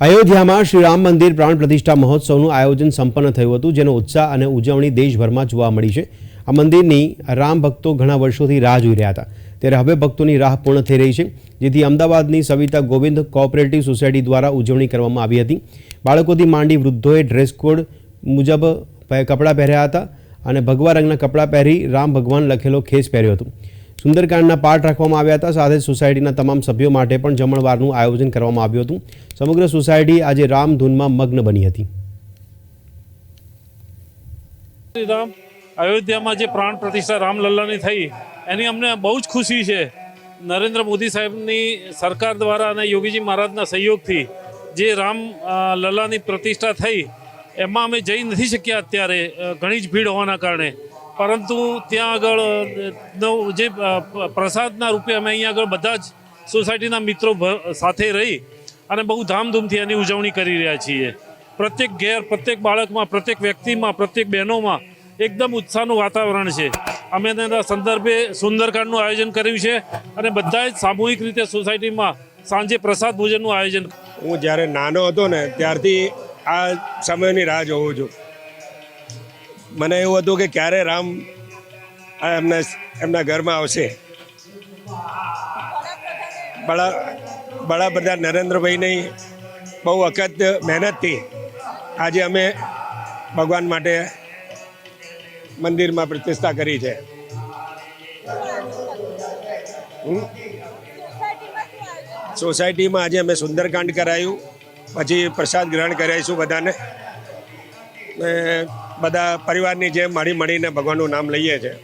અયોધ્યામાં શ્રી રામ મંદિર પ્રાણ પ્રતિષ્ઠા મહોત્સવનું આયોજન સંપન્ન થયું હતું, જેનો ઉત્સાહ અને ઉજવણી દેશભરમાં જોવા મળી છે. આ મંદિરની રામ ભક્તો ઘણા વર્ષોથી રાહ જોઈ રહ્યા હતા. ત્યારે હવે ભક્તોની રાહ પૂર્ણ થઈ રહી છે. જેથી અમદાવાદની સવિતા ગોવિંદ કોઓપરેટિવ સોસાયટી દ્વારા ઉજવણી કરવામાં આવી હતી. બાળકોથી માંડી વૃદ્ધોએ ડ્રેસ કોડ મુજબ કપડાં પહેર્યા હતા અને ભગવા રંગના કપડાં પહેરી રામ ભગવાન લખેલો ખેસ પહેર્યો હતો. સુંદરકાંડના પાઠ રાખવામાં આવ્યા હતા. સાથે સોસાયટીના તમામ સભ્યો માટે પણ જમણવારનું આયોજન કરવામાં આવ્યું હતું. સમગ્ર સોસાયટી આજે રામ ધૂનમાં મગ્ન બની હતી. રામ અયોધ્યામાં જે પ્રાણ પ્રતિષ્ઠા રામલલ્લાની થઈ, એની અમને બહુ જ ખુશી છે. નરેન્દ્ર મોદી સાહેબની સરકાર દ્વારા અને યોગીજી મહારાજના સહયોગથી જે રામ લલ્લાની પ્રતિષ્ઠા થઈ, એમાં અમે જઈ નથી શક્યા અત્યારે ઘણી જ ભીડ હોવાના કારણે. પરંતુ ત્યાં આગળ જે પ્રસાદના રૂપે અમે અહીંયા આગળ બધા જ સોસાયટીના મિત્રો સાથે રહી અને બહુ ધામધૂમથી એની ઉજવણી કરી રહ્યા છીએ. પ્રત્યેક ઘેર, પ્રત્યેક બાળકમાં, પ્રત્યેક વ્યક્તિમાં, પ્રત્યેક બહેનોમાં એકદમ ઉત્સાહનું વાતાવરણ છે. અમે તેના સંદર્ભે સુંદરકાંડનું આયોજન કર્યું છે અને બધા જ સામૂહિક રીતે સોસાયટીમાં સાંજે પ્રસાદ ભોજનનું આયોજન હું જ્યારે નાનો હતો ને, ત્યારથી આ સમયની રાહ જોઉં છું. મને એવું હતું કે ક્યારે રામ એમના એમના ઘરમાં આવશે. બડા વડાપ્રધાન નરેન્દ્રભાઈની બહુ વખત મહેનતથી આજે અમે ભગવાન માટે મંદિરમાં પ્રતિષ્ઠા કરી છે? સોસાયટીમાં આજે અમે સુંદરકાંડ કરાયું. પછી પ્રસાદ ગ્રહણ કરાવીશું બધાને. બધા પરિવારની જેમ મળી મળીને ભગવાનનું નામ લઈએ છીએ